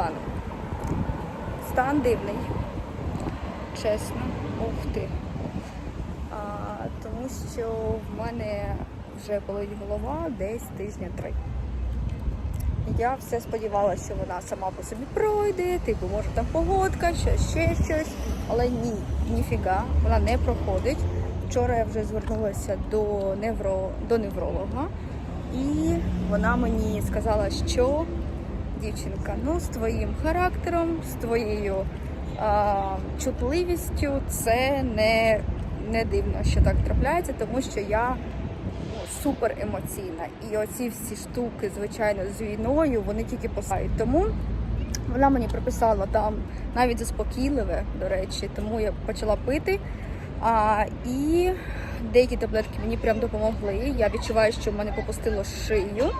що стану? Стан дивний. Чесно. Ух ти. А, тому що в мене вже болить голова десь тижня три. Я все сподівалася, що вона сама по собі пройде, типу, може там погодка, щось ще щось. Але ні, ніфіга, вона не проходить. Вчора я вже звернулася до, невро, до невролога, і вона мені сказала, що дівчинка, ну з твоїм характером, з твоєю а, чутливістю, це не, не дивно, що так трапляється, тому що я ну, супер емоційна. І оці всі штуки, звичайно, з війною, вони тільки посають. Тому вона мені прописала там навіть заспокійливе, до речі, тому я почала пити. А, і деякі таблетки мені прям допомогли. Я відчуваю, що в мене попустило шию,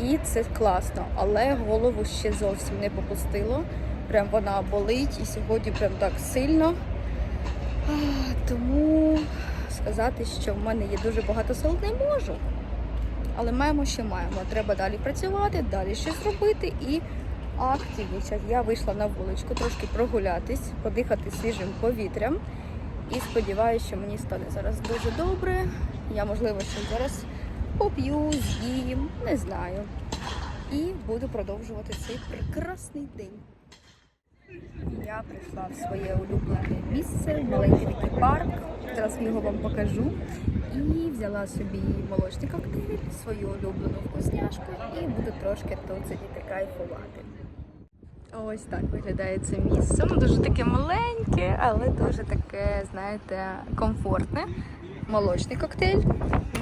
і це класно. Але голову ще зовсім не попустило. Прям вона болить і сьогодні прям так сильно. Тому сказати, що в мене є дуже багато сил, не можу. Але маємо, що маємо. Треба далі працювати, далі щось робити і активніше. Я вийшла на вуличку, трошки прогулятись, подихати свіжим повітрям. І сподіваюся, що мені стане зараз дуже добре. Я, можливо, ще зараз поп'ю, з'їм, не знаю. І буду продовжувати цей прекрасний день. Я прийшла в своє улюблене місце, маленький парк. Зараз його вам покажу. І взяла собі молочний коктейль, свою улюблену вкусняшку і буду трошки тут сидіти кайфувати. Ось так виглядає це місце. Ну, дуже таке маленьке, але дуже таке, знаєте, комфортне. Молочний коктейль.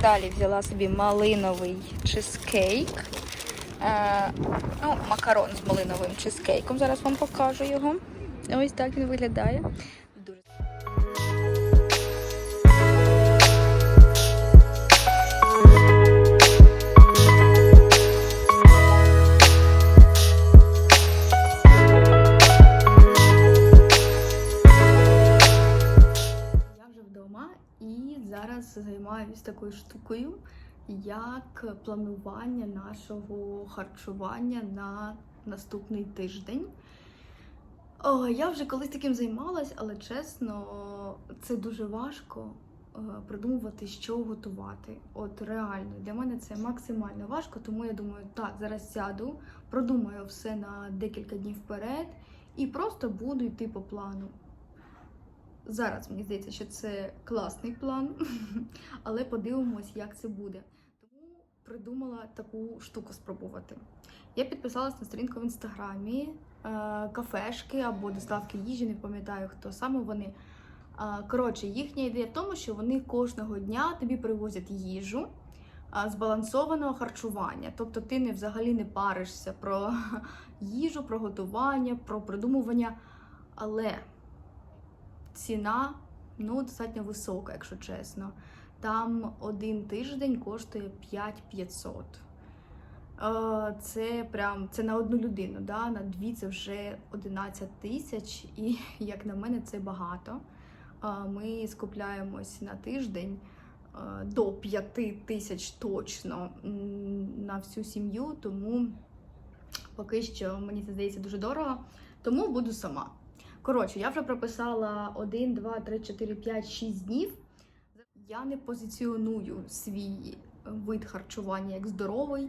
Далі взяла собі малиновий чизкейк. Е, ну, макарон з малиновим чизкейком. Зараз вам покажу його. Ось так він виглядає. Зараз займаюся такою штукою, як планування нашого харчування на наступний тиждень. Я вже колись таким займалась, але чесно, це дуже важко е, придумувати, що готувати. От реально, для мене це максимально важко, тому я думаю, так, зараз сяду, продумаю все на декілька днів вперед і просто буду йти по плану. Зараз мені здається, що це класний план, але подивимось, як це буде. Тому придумала таку штуку спробувати. Я підписалась на сторінку в інстаграмі е, кафешки або доставки їжі, не пам'ятаю хто саме вони. Е, Коротше, їхня ідея в тому, що вони кожного дня тобі привозять їжу е, збалансованого харчування. Тобто ти не взагалі не паришся про їжу, про готування, про придумування. Але ціна ну, достатньо висока, якщо чесно. Там один тиждень коштує 5500. Е, Це прям це на одну людину, да? на дві це вже 11 тисяч, і як на мене, це багато. Е, Ми скупляємось на тиждень е, до 5 тисяч точно на всю сім'ю, тому поки що мені це здається дуже дорого, тому буду сама. Коротше, я вже прописала 1, 2, 3, 4, 5, 6 днів. Я не позиціоную свій вид харчування як здоровий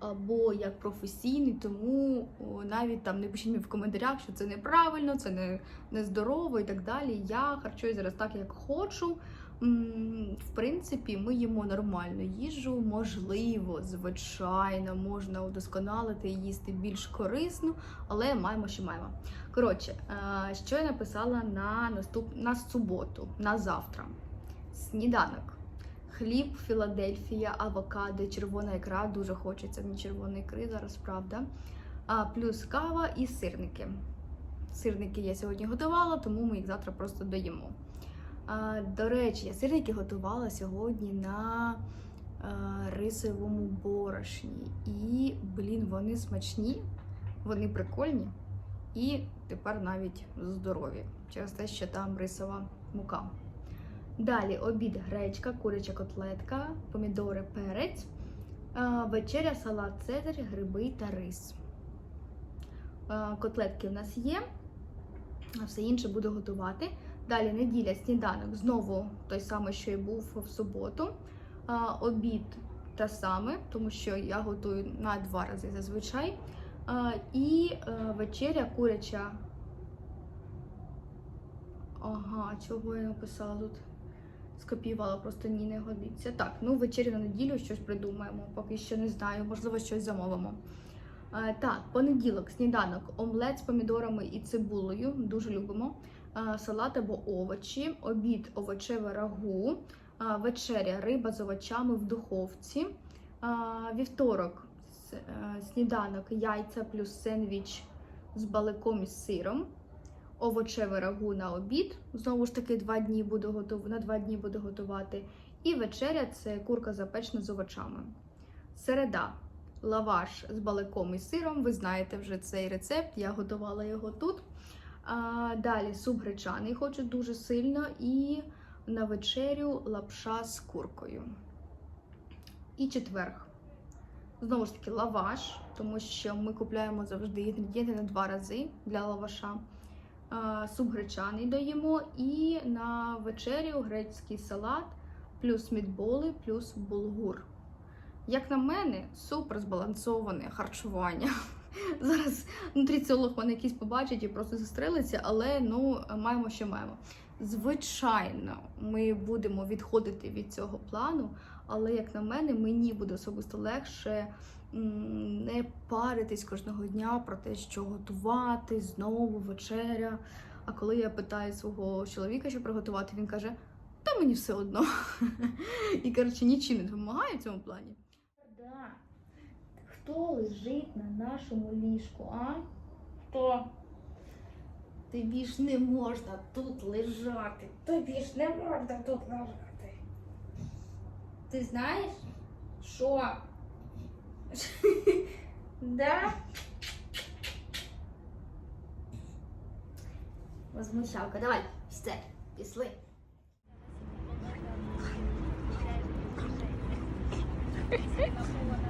або як професійний, тому навіть там не пишіть мені в коментарях, що це неправильно, це не, не здорово і так далі. Я харчую зараз так, як хочу. В принципі, ми їмо нормальну їжу, можливо, звичайно, можна удосконалити і їсти більш корисну, але маємо, що маємо. Коротше, е, що я написала на наступ на суботу, на завтра. Сніданок. Хліб, Філадельфія, авокадо, червона ікра. Дуже хочеться мені червоної ікри зараз, правда. А, плюс кава і сирники. Сирники я сьогодні готувала, тому ми їх завтра просто доїмо. А, до речі, я сирники готувала сьогодні на е, рисовому борошні. І, блін, вони смачні, вони прикольні. І тепер навіть здорові через те, що там рисова мука. Далі обід гречка, куряча котлетка, помідори, перець, Е, Вечеря, салат Цезарь, гриби та рис. Е, Котлетки в нас є, а все інше буду готувати. Далі неділя, сніданок, знову той самий, що і був в суботу. Е, Обід те саме, тому що я готую на два рази зазвичай. Е, І е, вечеря куряча. Ага, чого я написала тут? Скопіювала, просто ні, не годиться. Так, ну вечерю на неділю щось придумаємо, поки що не знаю, можливо, щось замовимо. Е, так, понеділок, сніданок, омлет з помідорами і цибулею. Дуже любимо. Е, салат або овочі, обід, овочеве рагу, е, вечеря, риба з овочами в духовці. Е, вівторок, сніданок, яйця плюс сендвіч з баликом і сиром овочеве рагу на обід. Знову ж таки, два дні буду готов... на два дні буду готувати. І вечеря це курка запечена з овочами. Середа лаваш з баликом і сиром. Ви знаєте вже цей рецепт, я готувала його тут. А, далі суп гречаний хочу дуже сильно. І на вечерю лапша з куркою. І четверг. Знову ж таки, лаваш, тому що ми купляємо завжди інгредієнти на два рази для лаваша. Суп гречаний даємо і на вечерю грецький салат, плюс мідболи, плюс булгур. Як на мене, супер збалансоване харчування. Зараз нутриціолог мене якийсь побачить і просто застрелиться, але ну маємо, що маємо. Звичайно, ми будемо відходити від цього плану, але як на мене, мені буде особисто легше не паритись кожного дня про те, що готувати, знову вечеря. А коли я питаю свого чоловіка, що приготувати, він каже: та мені все одно. І коротше нічим не допомагає в цьому плані. Хто лежить на нашому ліжку, а? Хто? Тобі ж не можна тут лежати. Тобі ж не можна тут лежати. Ти знаєш? Що? да? Возмущалка, давай, все, пішли.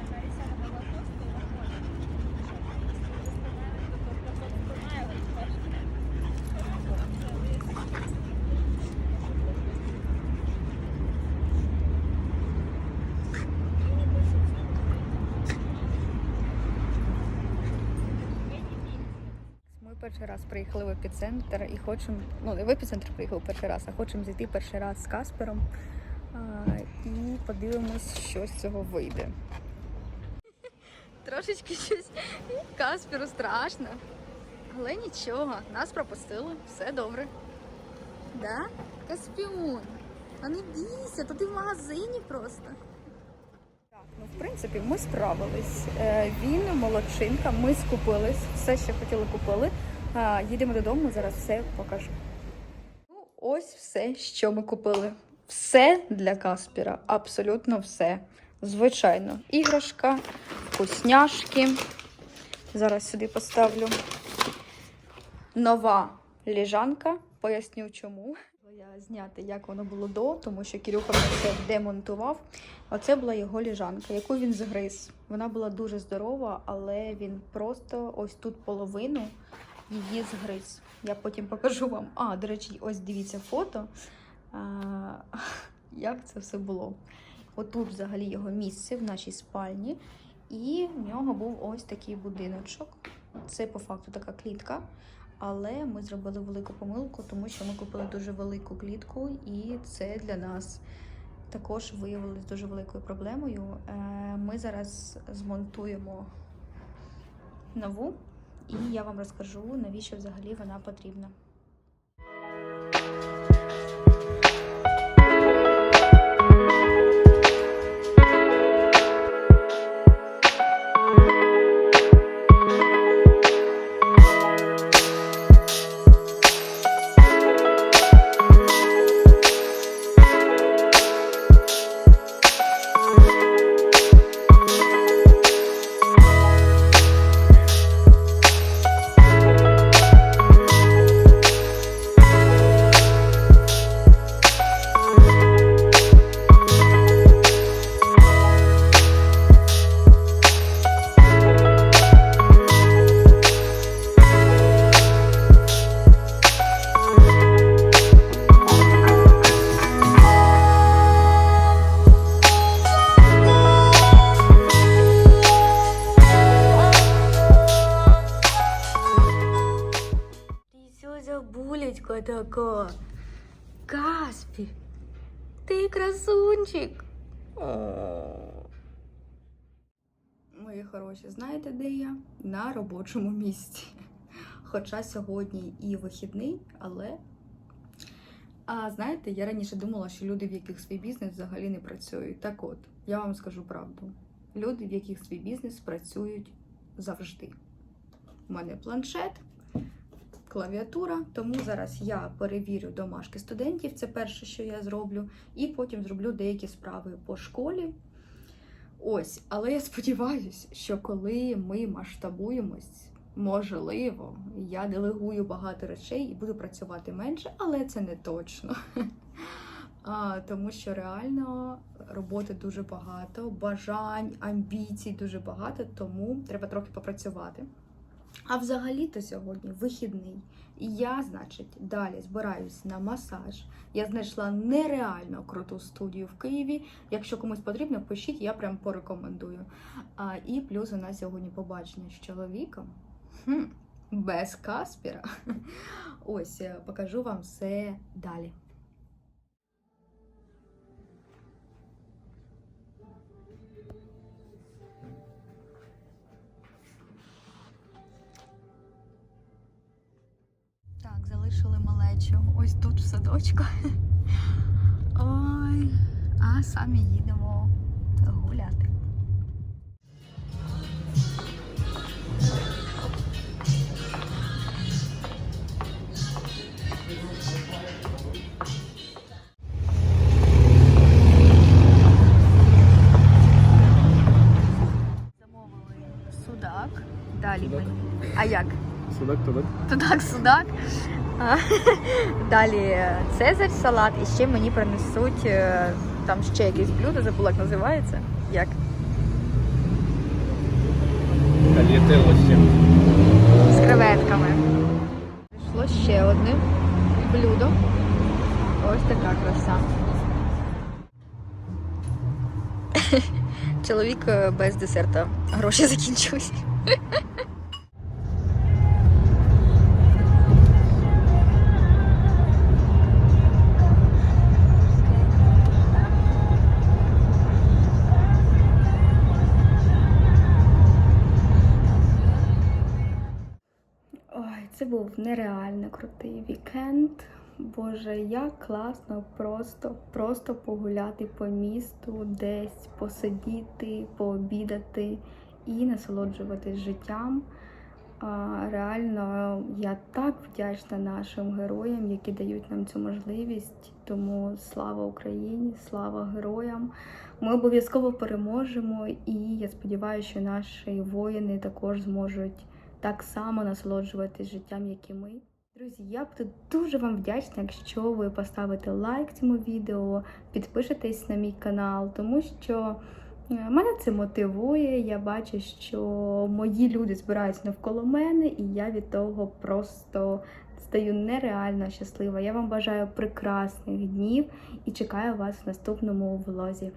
Ми перший раз приїхали в епіцентр і хочемо, ну не в епіцентр приїхали перший раз, а хочемо зайти перший раз з Каспером а, і подивимось, що з цього вийде. Трошечки щось Касперу страшно, але нічого, нас пропустили, все добре. Да? Каспіон, а не бійся, то ти в магазині просто. Ну в принципі, ми справились. Е, Він молодчинка, ми скупились, все, що хотіли, купили. Їдемо додому, зараз все покажу. Ну, ось все, що ми купили. Все для Каспіра, абсолютно все. Звичайно, іграшка, вкусняшки. Зараз сюди поставлю. Нова ліжанка. Поясню чому. Я зняти, як воно було до, тому що Кирюха це демонтував. Оце була його ліжанка, яку він згриз. Вона була дуже здорова, але він просто ось тут половину її згриз. Я потім покажу вам. А, до речі, ось дивіться фото, а, як це все було. Отут взагалі його місце в нашій спальні, і в нього був ось такий будиночок. Це по факту така клітка. Але ми зробили велику помилку, тому що ми купили дуже велику клітку, і це для нас також виявилось дуже великою проблемою. Е, Ми зараз змонтуємо нову, і я вам розкажу, навіщо взагалі вона потрібна. Булечка така. Каспі, ти красунчик. Мої хороші, знаєте, де я? На робочому місці. Хоча сьогодні і вихідний, але. А знаєте, я раніше думала, що люди, в яких свій бізнес взагалі не працюють. Так от, я вам скажу правду. Люди, в яких свій бізнес працюють завжди. У мене планшет, клавіатура, тому зараз я перевірю домашки студентів, це перше, що я зроблю, і потім зроблю деякі справи по школі. Ось, але я сподіваюся, що коли ми масштабуємось, можливо, я делегую багато речей і буду працювати менше, але це не точно. А, тому що реально роботи дуже багато, бажань, амбіцій дуже багато, тому треба трохи попрацювати. А взагалі-то сьогодні вихідний. І я, значить, далі збираюсь на масаж. Я знайшла нереально круту студію в Києві. Якщо комусь потрібно, пишіть, я прям порекомендую. А, і плюс у нас сьогодні побачення з чоловіком. Хм, без Каспіра. Ось, е, покажу вам все далі. Залишили ось тут в садочку. Ой, а самі їдемо гуляти. Замовили судак. Далі ми. А як? Судак, тудак. Тудак, судак. Далі цезарь салат, і ще мені принесуть е, там ще якесь блюдо, забула, як називається. Як? З креветками. Прийшло ще одне блюдо. Ось така краса. Чоловік е, без десерта. Гроші закінчились. це був нереально крутий вікенд. Боже, як класно просто, просто погуляти по місту, десь посидіти, пообідати і насолоджуватись життям. Реально, я так вдячна нашим героям, які дають нам цю можливість. Тому слава Україні, слава героям. Ми обов'язково переможемо, і я сподіваюся, що наші воїни також зможуть так само насолоджуватись життям, як і ми. Друзі, я буду дуже вам вдячна, якщо ви поставите лайк цьому відео, підпишетесь на мій канал, тому що е, мене це мотивує. Я бачу, що мої люди збираються навколо мене, і я від того просто стаю нереально щаслива. Я вам бажаю прекрасних днів і чекаю вас в наступному влозі.